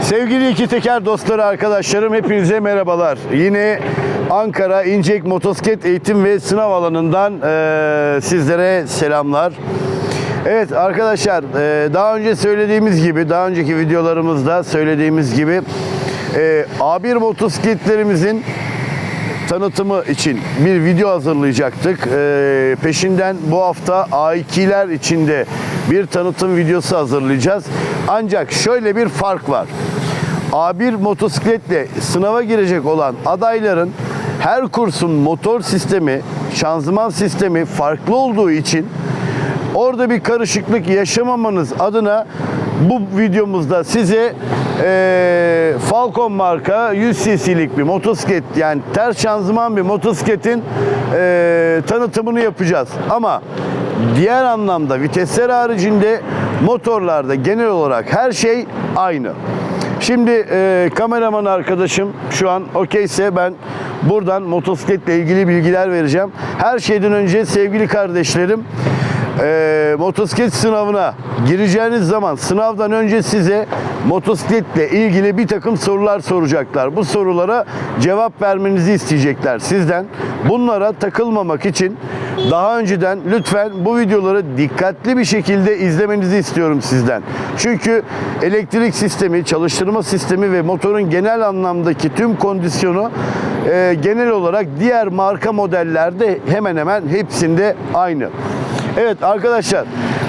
Sevgili iki teker dostları arkadaşlarım hepinize merhabalar. Yine Ankara İncek Motosiklet Eğitim ve Sınav Alanı'ndan eee, sizlere selamlar. Evet arkadaşlar daha önce söylediğimiz gibi daha önceki videolarımızda söylediğimiz gibi eee, A1 motosikletlerimizin tanıtımı için bir video hazırlayacaktık. Ee, peşinden bu hafta A2'ler içinde bir tanıtım videosu hazırlayacağız. Ancak şöyle bir fark var. A1 motosikletle sınava girecek olan adayların her kursun motor sistemi, şanzıman sistemi farklı olduğu için Orada bir karışıklık yaşamamanız adına bu videomuzda size eee, Falcon marka 100 cc'lik bir motosiklet yani ters şanzıman bir motosikletin eee, tanıtımını yapacağız. Ama diğer anlamda vitesler haricinde motorlarda genel olarak her şey aynı. Şimdi eee, kameraman arkadaşım şu an okeyse ben buradan motosikletle ilgili bilgiler vereceğim. Her şeyden önce sevgili kardeşlerim e, motosiklet sınavına gireceğiniz zaman sınavdan önce size motosikletle ilgili bir takım sorular soracaklar. Bu sorulara cevap vermenizi isteyecekler sizden. Bunlara takılmamak için daha önceden lütfen bu videoları dikkatli bir şekilde izlemenizi istiyorum sizden. Çünkü elektrik sistemi, çalıştırma sistemi ve motorun genel anlamdaki tüm kondisyonu e, genel olarak diğer marka modellerde hemen hemen hepsinde aynı. Evet arkadaşlar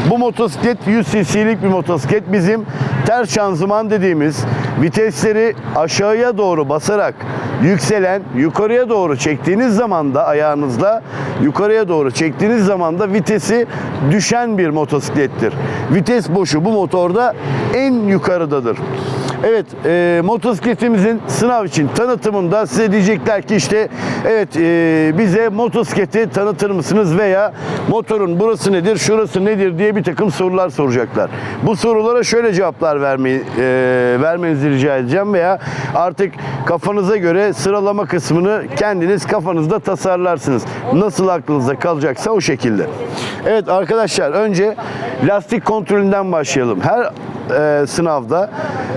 bu motosiklet 100 cc'lik bir motosiklet bizim ters şanzıman dediğimiz vitesleri aşağıya doğru basarak yükselen yukarıya doğru çektiğiniz zaman da ayağınızla yukarıya doğru çektiğiniz zaman da vitesi düşen bir motosiklettir. Vites boşu bu motorda en yukarıdadır. Evet, e, motosikletimizin sınav için tanıtımında size diyecekler ki işte evet e, bize motosikleti tanıtır mısınız veya motorun burası nedir, şurası nedir diye bir takım sorular soracaklar. Bu sorulara şöyle cevaplar vermeyi e, vermenizi rica edeceğim veya artık kafanıza göre sıralama kısmını kendiniz kafanızda tasarlarsınız. Nasıl aklınızda kalacaksa o şekilde. Evet arkadaşlar önce lastik kontrolünden başlayalım. Her e, sınavda.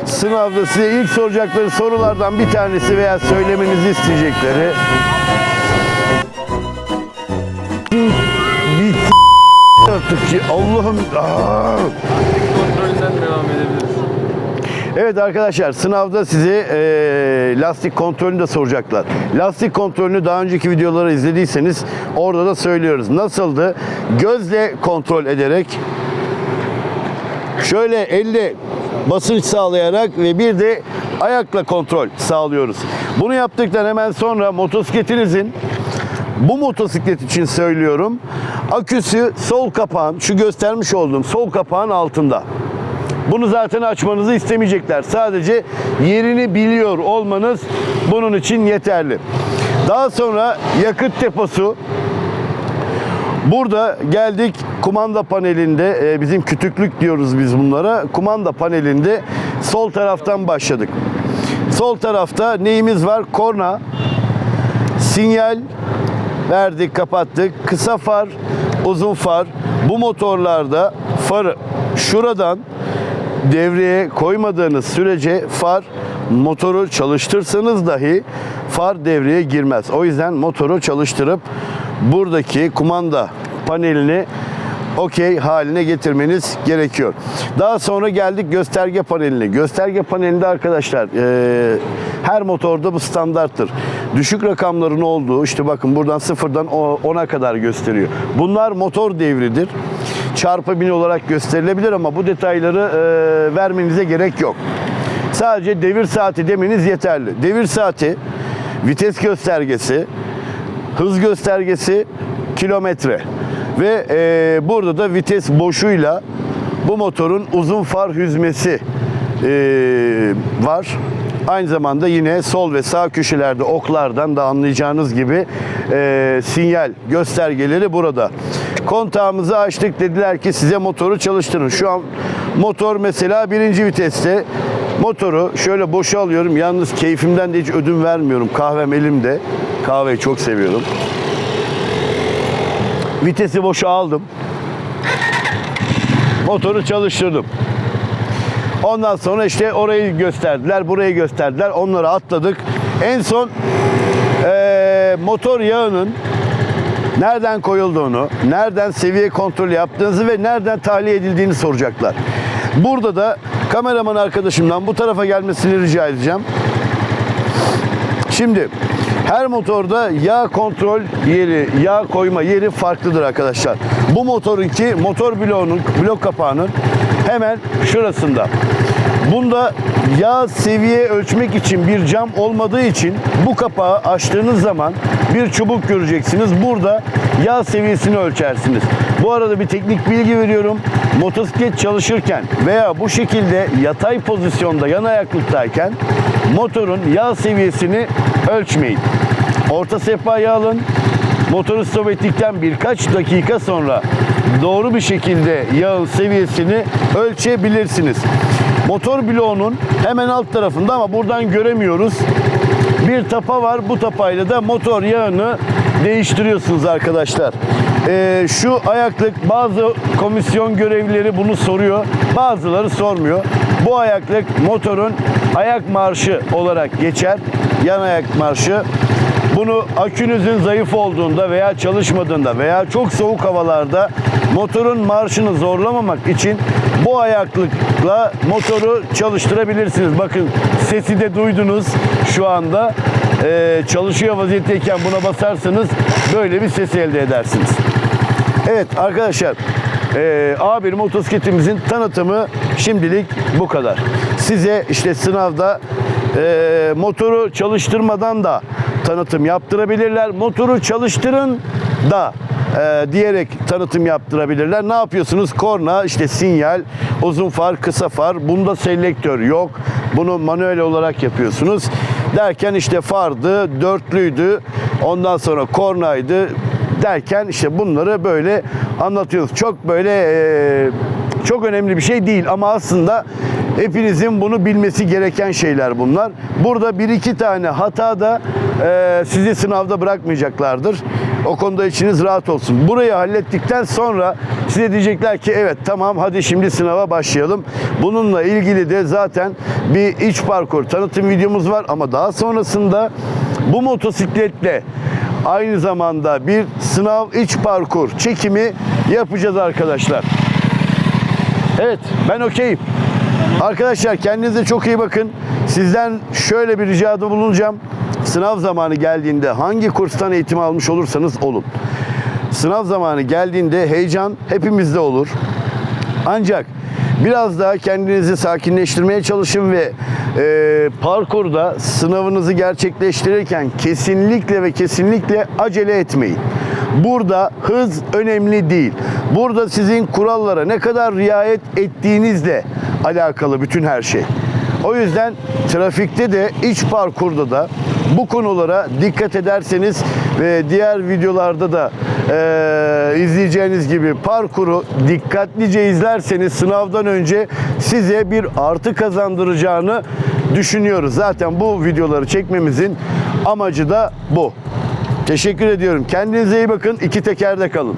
Sınavda size ilk soracakları sorulardan bir tanesi veya söylemenizi isteyecekleri bir artık ki Allah'ım Aa! kontrolünden devam edebiliriz. Evet arkadaşlar sınavda size e, lastik kontrolünü de soracaklar. Lastik kontrolünü daha önceki videoları izlediyseniz orada da söylüyoruz. Nasıldı? Gözle kontrol ederek şöyle elle basınç sağlayarak ve bir de ayakla kontrol sağlıyoruz. Bunu yaptıktan hemen sonra motosikletinizin bu motosiklet için söylüyorum. Aküsü sol kapağın, şu göstermiş olduğum sol kapağın altında. Bunu zaten açmanızı istemeyecekler. Sadece yerini biliyor olmanız bunun için yeterli. Daha sonra yakıt deposu Burada geldik kumanda panelinde e, bizim kütüklük diyoruz biz bunlara. Kumanda panelinde sol taraftan başladık. Sol tarafta neyimiz var? Korna, sinyal verdik, kapattık. Kısa far, uzun far. Bu motorlarda farı şuradan devreye koymadığınız sürece far motoru çalıştırsanız dahi far devreye girmez. O yüzden motoru çalıştırıp buradaki kumanda panelini okey haline getirmeniz gerekiyor. Daha sonra geldik gösterge paneline. Gösterge panelinde arkadaşlar eee, her motorda bu standarttır. Düşük rakamların olduğu işte bakın buradan sıfırdan o- 10'a kadar gösteriyor. Bunlar motor devridir. Çarpı bin olarak gösterilebilir ama bu detayları eee, vermenize gerek yok. Sadece devir saati demeniz yeterli. Devir saati, vites göstergesi, hız göstergesi, kilometre. Ve e, burada da vites boşuyla bu motorun uzun far hüzmesi e, var. Aynı zamanda yine sol ve sağ köşelerde oklardan da anlayacağınız gibi e, sinyal göstergeleri burada. Kontağımızı açtık dediler ki size motoru çalıştırın. Şu an motor mesela birinci viteste Motoru şöyle boşa alıyorum. Yalnız keyfimden de hiç ödün vermiyorum. Kahvem elimde. Kahveyi çok seviyorum. Vitesi boşa aldım. Motoru çalıştırdım. Ondan sonra işte orayı gösterdiler, burayı gösterdiler. Onları atladık. En son eee, motor yağının nereden koyulduğunu, nereden seviye kontrol yaptığınızı ve nereden tahliye edildiğini soracaklar. Burada da kameraman arkadaşımdan bu tarafa gelmesini rica edeceğim. Şimdi her motorda yağ kontrol yeri, yağ koyma yeri farklıdır arkadaşlar. Bu motorunki motor bloğunun, blok kapağının hemen şurasında. Bunda yağ seviye ölçmek için bir cam olmadığı için bu kapağı açtığınız zaman bir çubuk göreceksiniz. Burada yağ seviyesini ölçersiniz. Bu arada bir teknik bilgi veriyorum. Motosiklet çalışırken veya bu şekilde yatay pozisyonda yan ayaklıktayken motorun yağ seviyesini ölçmeyin. Orta sehpayı alın. Motoru stop ettikten birkaç dakika sonra doğru bir şekilde yağın seviyesini ölçebilirsiniz. Motor bloğunun hemen alt tarafında ama buradan göremiyoruz. Bir tapa var. Bu tapayla da motor yağını değiştiriyorsunuz arkadaşlar. Ee, şu ayaklık bazı komisyon görevlileri bunu soruyor. Bazıları sormuyor. Bu ayaklık motorun ayak marşı olarak geçer. Yan ayak marşı. Bunu akünüzün zayıf olduğunda veya çalışmadığında veya çok soğuk havalarda motorun marşını zorlamamak için bu ayaklıkla motoru çalıştırabilirsiniz. Bakın sesi de duydunuz şu anda. Ee, çalışıyor vaziyetteyken buna basarsanız böyle bir ses elde edersiniz. Evet arkadaşlar eee A1 motosikletimizin tanıtımı şimdilik bu kadar. Size işte sınavda eee, motoru çalıştırmadan da tanıtım yaptırabilirler. Motoru çalıştırın da eee, diyerek tanıtım yaptırabilirler. Ne yapıyorsunuz? Korna, işte sinyal, uzun far, kısa far. Bunda selektör yok. Bunu manuel olarak yapıyorsunuz. Derken işte fardı, dörtlüydü. Ondan sonra kornaydı, derken işte bunları böyle anlatıyoruz. Çok böyle e, çok önemli bir şey değil ama aslında hepinizin bunu bilmesi gereken şeyler bunlar. Burada bir iki tane hata da e, sizi sınavda bırakmayacaklardır. O konuda içiniz rahat olsun. Burayı hallettikten sonra size diyecekler ki evet tamam hadi şimdi sınava başlayalım. Bununla ilgili de zaten bir iç parkur tanıtım videomuz var ama daha sonrasında bu motosikletle aynı zamanda bir sınav iç parkur çekimi yapacağız arkadaşlar. Evet ben okeyim. Arkadaşlar kendinize çok iyi bakın. Sizden şöyle bir ricada bulunacağım. Sınav zamanı geldiğinde hangi kurstan eğitim almış olursanız olun. Sınav zamanı geldiğinde heyecan hepimizde olur. Ancak biraz daha kendinizi sakinleştirmeye çalışın ve e, parkurda sınavınızı gerçekleştirirken kesinlikle ve kesinlikle acele etmeyin. Burada hız önemli değil. Burada sizin kurallara ne kadar riayet ettiğinizle alakalı bütün her şey. O yüzden trafikte de iç parkurda da bu konulara dikkat ederseniz ve diğer videolarda da eee, izleyeceğiniz gibi parkuru dikkatlice izlerseniz sınavdan önce size bir artı kazandıracağını düşünüyoruz. Zaten bu videoları çekmemizin amacı da bu. Teşekkür ediyorum. Kendinize iyi bakın. İki tekerde kalın.